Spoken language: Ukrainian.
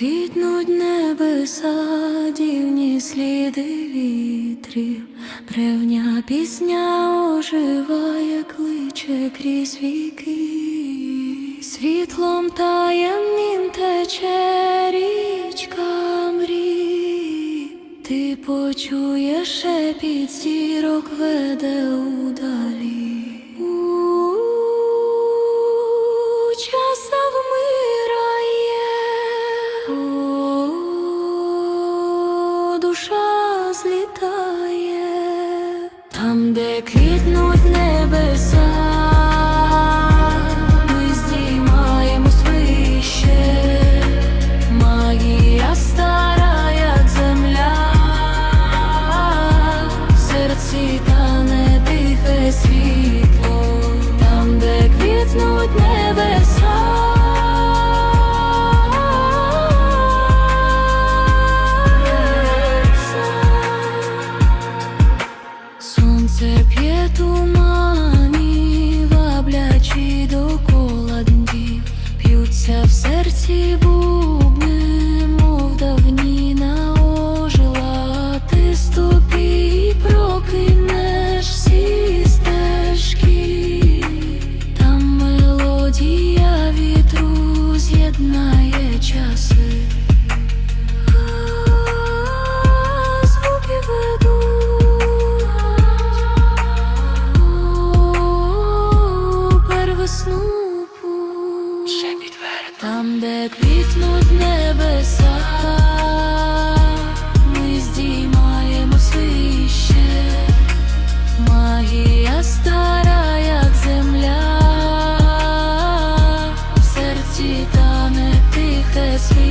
квітнуть небеса, дівні сліди вітрів, древня пісня оживає, кличе крізь віки, світлом таємнім тече річка мрій, ти почуєш шепіт зірок веде удалі. Душа злітає, там, де квітнуть небеса, тумані, до довкола днів, п'ються в серці де небеса, ми здіймаємо свій щит магія земля, в серці тане тихе світ.